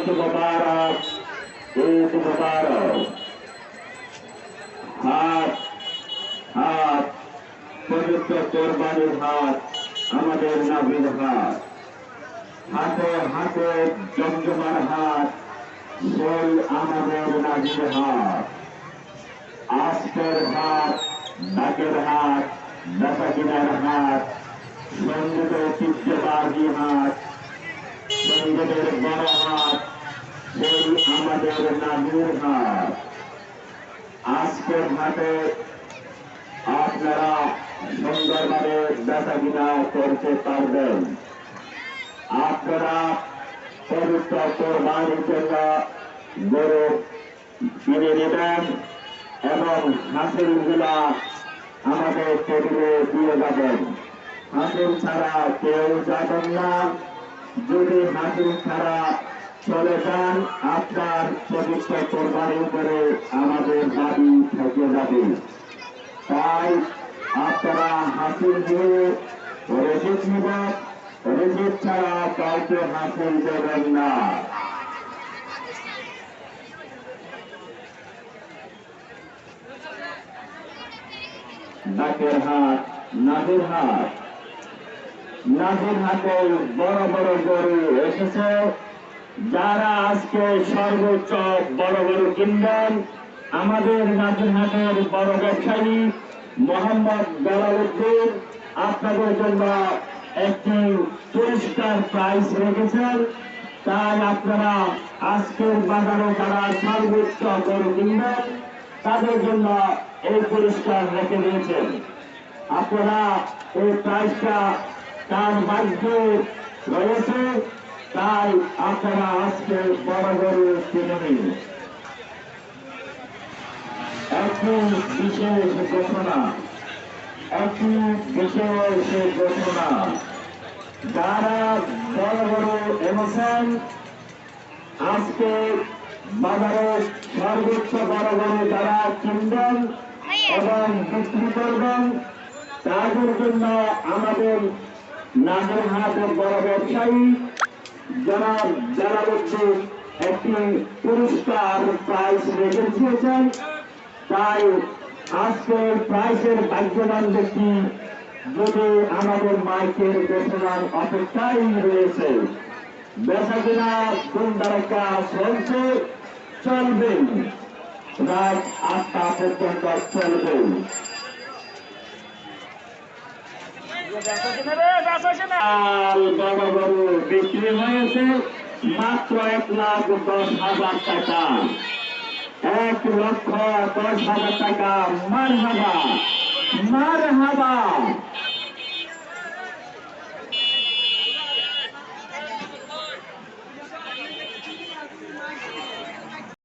ঈদ মুবারক ঈদ মুবারক হাত হাত পবিত্র কোরবানির হাত আমাদের নাবির হাত হাতে হাতে জমজমার হাত সেই আমাদের নাবির হাত আজকের হাত নাকের হাত বেসাকিনার হাত সঙ্গীত ঐতিহ্যবাহী হাত সঙ্গীতের বড় হাত সেই আমাদের নাবির হাত আজকের হাটে আপনারা সুন্দরভাবে বেচা কিনা করতে পারবেন। আপনারা পবিত্র কোরবানির জন্য গরু কিনে নেবেন এবং হাসিলগুলা আমাদের টেবিলে দিয়ে যাবেন। হাসিল ছাড়া কেউ যাবেন না। যদি হাসিল ছাড়া চলে যান, আপনার পবিত্র কোরবানির উপরে আমাদের দাবি থেকে যাবে। তাই আপনারা হাসিল দিয়ে রসিদ নেবেন রসিদ ছাড়া কাউকে হাসিল দেবেন না। নাকের হাত নাদের হাত। নাদের হাতে বড় বড় গরু এসেছে। যারা আজকে সর্বোচ্চ বড় বড় কিনবেন, আমাদের নাজিরহাটের বড় ব্যবসায়ী মোহাম্মদ বেলালুদ্দিন আপনাদের জন্য একটি পুরস্কার প্রাইজ রেখেছেন। তাই আপনারা আজকের বাজারে যারা সর্বোচ্চ গরু কিনবেন, তাদের জন্য এই পুরস্কার রেখে দিয়েছেন। আপনারা এই প্রাইজটা তার ভাগ্যে রয়েছে। আপনারা আজকে বড় গরু কিনে নিন একটি বিশেষ ঘোষণা একটি বিশেষ ঘোষণা যারা বড় বড় এনেছেন আজকে বাজারে সর্বোচ্চ বড় বড় যারা কিনবেন এবং বিক্রি করবেন তাদের জন্য আমাদের নাগের হাটের বড় ব্যবসায়ী যারা যারা হচ্ছে একটি পুরস্কার প্রাইজ রেখে দিয়েছেন। তাই আজকে প্রাইজের ভাগ্যবান ব্যক্তি যদি আমাদের মাইকের ঘোষণার অপেক্ষায় রয়েছে বেচা কিনা কোন দ্বারা চলছে চলবে রাত আটটা পর্যন্ত চলবে আল বড় বড় বিক্রি হয়েছে মাত্র এক লাখ দশ হাজার টাকা এক লক্ষ দশ হাজার টাকা মার হাবা মার হাবা